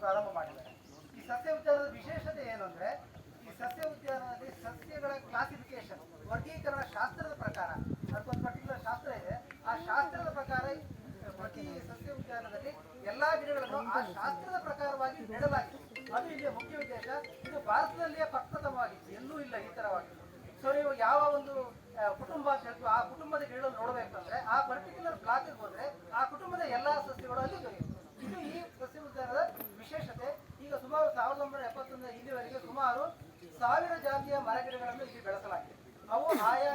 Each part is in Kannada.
ಪ್ರಾರಂಭ ಮಾಡಿದ್ದಾರೆ ಈ ಸಸ್ಯ ಉದ್ಯಾನದ ವಿಶೇಷತೆ ಏನು ಅಂದ್ರೆ ಈ ಸಸ್ಯ ಉದ್ಯಾನದಲ್ಲಿ ಸಸ್ಯಗಳ ಕ್ಲಾಸಿಫಿಕೇಶನ್ ವರ್ಗೀಕರಣ ಶಾಸ್ತ್ರದ ಪ್ರಕಾರ. ಅದಕ್ಕೊಂದು ಪರ್ಟಿಕ್ಯುಲರ್ ಶಾಸ್ತ್ರ ಇದೆ. ಆ ಶಾಸ್ತ್ರದ ಪ್ರಕಾರ ಪ್ರತಿ ಸಸ್ಯ ಉದ್ಯಾನದಲ್ಲಿ ಎಲ್ಲಾ ಗಿಡಗಳನ್ನು ಆ ಶಾಸ್ತ್ರದ ಪ್ರಕಾರವಾಗಿ ನೆಡಲಾಗಿದೆ. ಅದು ಇಲ್ಲಿ ಮುಖ್ಯ ಉದ್ದೇಶ. ಇದು ಭಾರತದಲ್ಲಿಯೇ ಪ್ರಪ್ರಥಮವಾಗಿತ್ತು ಎಲ್ಲೂ ಇಲ್ಲ ಈ ತರವಾಗಿ ಸೊ ನೀವು ಯಾವ ಒಂದು ಕುಟುಂಬ ಅಂತ ಹೇಳ್ತೀವಿ ಆ ಕುಟುಂಬದ ಗಿಡಗಳನ್ನು ನೋಡಬೇಕಂದ್ರೆ ಆ ಪರ್ಟಿಕ್ಯುಲರ್ ಬ್ಲಾಕ್ ಹೋದ್ರೆ ಆ ಕುಟುಂಬದ ಎಲ್ಲಾ ಸಸ್ಯಗಳು ಅಲ್ಲಿ ದೊರೆಯುತ್ತೆ ಇದು ಈ ಸಸ್ಯ ಉದ್ಯಾನದ ವಿಶೇಷತೆ. ಈಗ ಸುಮಾರು ಸಾವಿರದ ಒಂಬೈನೂರ ಎಪ್ಪತ್ತೊಂದರ ಇಲ್ಲಿವರೆಗೆ ಸುಮಾರು ಸಾವಿರ ಜಾತಿಯ ಮರಗಿಡಗಳನ್ನು ಇಲ್ಲಿ ಬೆಳೆಸಲಾಗಿದೆ. ಅವು ಆಯಾ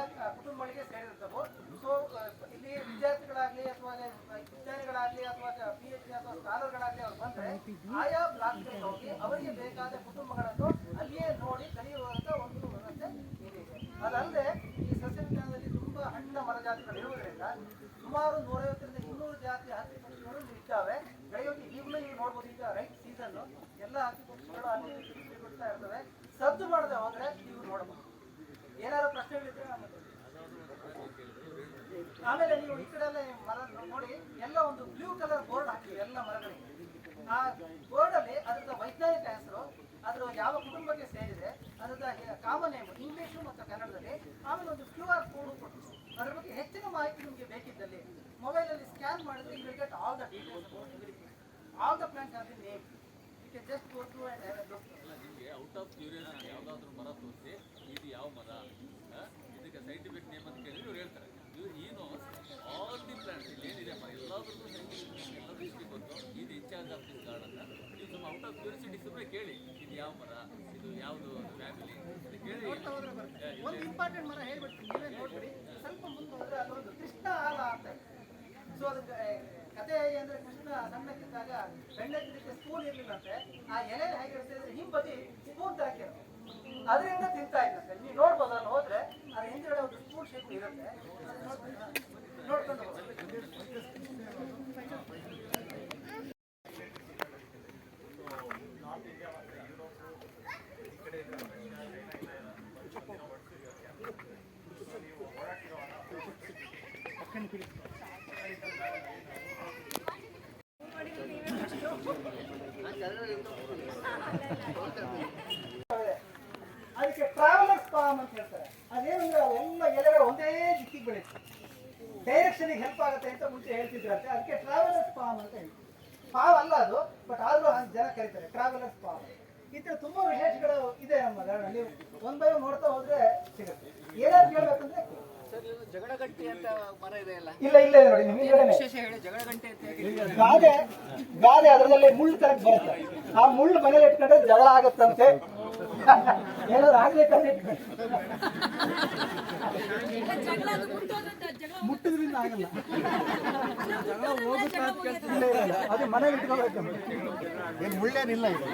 ಇರುವುದರಿಂದ ಸುಮಾರು ನೂರೈವತ್ತರಿಂದ ಇನ್ನೂರು ಜಾತಿ ಹತ್ತಿ ಪಕ್ಷಿಗಳು ಇದ್ದಾವೆ ಬೆಳೆಯೋಕೆ ಈಗಲೂ ನೀವು ನೋಡ್ಬೋದು ಈಗ ರೈಟ್ ಸೀಸನ್ ಎಲ್ಲ ಹತ್ತಿ ಪಕ್ಷಿಗಳು ಅಲ್ಲಿ ಬಿಡ್ತಾ ಇರ್ತವೆ. ಸದ್ದು ಮಾಡದೆ ಹೋದ್ರೆ ನೀವು ನೋಡಬಹುದು ಏನಾದ್ರು ಪ್ರಶ್ನೆಗಳಿದ್ರೆ ಆಮೇಲೆ ನೀವು ಈ ಕಡೆ ಮರ ನೋಡಿ, ಎಲ್ಲ ಒಂದು ಬ್ಲೂ ಕಲರ್ ಬೋರ್ಡ್ ಹಾಕಿ ಎಲ್ಲ ಮರಗಳಿಗೆ. ಆ ಬೋರ್ಡ್ ಅಲ್ಲಿ ಅದರ ವೈಜ್ಞಾನಿಕ ಹೆಸರು ಅದ್ರ ಯಾವ ಕುಟುಂಬಕ್ಕೆ ಸೇರಿದೆ ಅದರ ಕಾಮನ್ ನೇಮ್ ಇಂಗ್ಲಿಷು ಮತ್ತು ಕನ್ನಡದಲ್ಲಿ, ಆಮೇಲೆ ಒಂದು ಕ್ಯೂ ಮಾಹಿತಿ ನಿಮಗೆ ಬೇಕಿದ್ದಲ್ಲಿ. ಮೊಬೈಲ್ ಅಲ್ಲಿ ಸ್ಕ್ಯಾನ್ ಮಾಡಿದ್ರೆ you will get all the details all the plant are the name you can just go to and have a look ನಿಮಗೆ ಔಟ್ ಆಫ್ ಕ್ಯೂರಿಯಾಸಿಟಿ ಯಾವುದಾದ್ರೂ ಮರ ತೋರಿಸಿ, ಇದು ಯಾವ ಮರ? ಇದಕ್ಕೆ ಸೈಂಟಿಫಿಕ್ ನೇಮ್ ಅಂತ ಕೇಳಿದ್ರೆ ಇವ್ರು ಹೇಳ್ತಾರೆ. ಇವ್ರು ನೋಸ್ ಆಲ್ ದಿ ಪ್ಲಾಂಟ್ಸ್ ಇಲ್ಲಿ ಏನಿದೆ ಮರ ಎಲ್ಲದಕ್ಕೂ ಸೈಂಟಿಫಿಕ್ ಎಲ್ಲದೂ ಹಿಸ್ಟ್ರಿ ಗೊತ್ತು ಇದು ಇನ್ಚಾರ್ಜ್ ಆಫ್ ದಿಸ್ ಗಾರ್ಡನ್ ನೀವು ಸುಮ್ಮ ಔಟ್ ಆಫ್ ಕ್ಯೂರಿಯಾಸಿಟಿ ಸುಮ್ಮನೆ ಕೇಳಿ, ಇದು ಯಾವ ಮರ, ಇದು ಯಾವುದು ಫ್ಯಾಮಿಲಿ ಅಂತ ಕೇಳಿ ನೋಡ್ತಾ ಹೋದ್ರೆ ಬರುತ್ತೆ ಒಂದು ಇಂಪಾರ್ಟೆಂಟ್ ಮರ ಹೇಳ್ಬಿಡ್ತೀನಿ ನೀವೇ ನೋಡ್ಬಿಡಿ ಸ್ವಲ್ಪ ಮುಂದೆ ಹೋದ್ರೆ ಅದೊಂದು ಕೃಷ್ಣ ಆಲ ಅಂತ ಸೊ ಅದಕ್ಕೆ ಕತೆ ಹೇಗೆ ಅಂದ್ರೆ ಕೃಷ್ಣ ಸಣ್ಣಕ್ಕಿದ್ದಾಗ ಬೆಣ್ಣೆ ಸ್ಕೂಲ್ ಸ್ಪೂನ್ ಇರ್ಲಿಲ್ಲಂತೆ. ಆ ಎಲೆ ಹೇಗಿರುತ್ತೆ ಅಂದ್ರೆ ಹಿಂಬದಿ ಸ್ಪೂನ್ ತರಕ್ಕೆ ಅದರಿಂದ ತಿಂತಾ ಇದ್ದಂತೆ. ನೀವು ನೋಡ್ಬೋದು ಅಲ್ಲಿ ಹೋದ್ರೆ ಅದ್ರ ಹಿಂದ್ಗಡೆ ಒಂದು ಸ್ಪೂನ್ ಶೇಪ್ ಇರುತ್ತೆ. ನೋಡ್ಕೊಂಡು- Thank ಹೋಗ್ಬೇಕು. ಅದಕ್ಕೆ ಟ್ರಾವೆಲರ್ಸ್ ಪಾಮ್ ಅಂತ ಹೇಳ್ತಾರೆ. ಅದೇನಂದ್ರೆ ಅವೆಲ್ಲ ಎಲೆಗಳು ಒಂದೇ ದಿಕ್ಕಿಗೆ ಬೆಳೀತದೆ ಡೈರೆಕ್ಷನಿಗೆ ಹೆಲ್ಪ್ ಆಗುತ್ತೆ ಅಂತ ಮುಂಚೆ ಹೇಳ್ತಿದ್ರಂತೆ. ಅದಕ್ಕೆ ಟ್ರಾವೆಲರ್ಸ್ ಪಾಮ್ ಅಂತ ಹೇಳಿ ಪಾವ್ ಅಲ್ಲ ಅದು ಬಟ್ ಆದರೂ ಹಂಗೆ ಜನ ಕರೀತಾರೆ ಟ್ರಾವೆಲರ್ಸ್ ಪಾಮ್ ಥರ ತುಂಬಾ ವಿಶೇಷಗಳು ಇದೆ ನಮ್ಮ ನೀವು ಒಂದ್ ಬೈ ನೋಡ್ತಾ ಹೋದ್ರೆ ಸಿಗುತ್ತೆ. ಏನಾದ್ರು ಕೇಳ್ಬೇಕಂದ್ರೆ ಇಲ್ಲ ಇಲ್ಲ ಇದೆ ನೋಡಿ ನಿಮ್ಗೆ ಗಾದೆ ಗಾದೆ ಅದರಲ್ಲಿ ಮುಳ್ಳು ತರಕ್ ಬರುತ್ತೆ. ಆ ಮುಳ್ಳು ಮನೇಲಿ ಇಟ್ಕೊಂಡ್ರೆ ಜಗಳ ಆಗತ್ತಂತೆ. ಏನಾದ್ರು ಆಗ್ಲಿಕ್ಕೆ ಇಟ್ಕೊಂಡು ಮುಟ್ಟಿದ್ರಿಂದ ಆಗಲ್ಲ. ಅದು ಮನೇಲಿ ಇಟ್ಕೋಬೇಕು ಏನು ಮುಳ್ಳೇನಿಲ್ಲ ಇದು.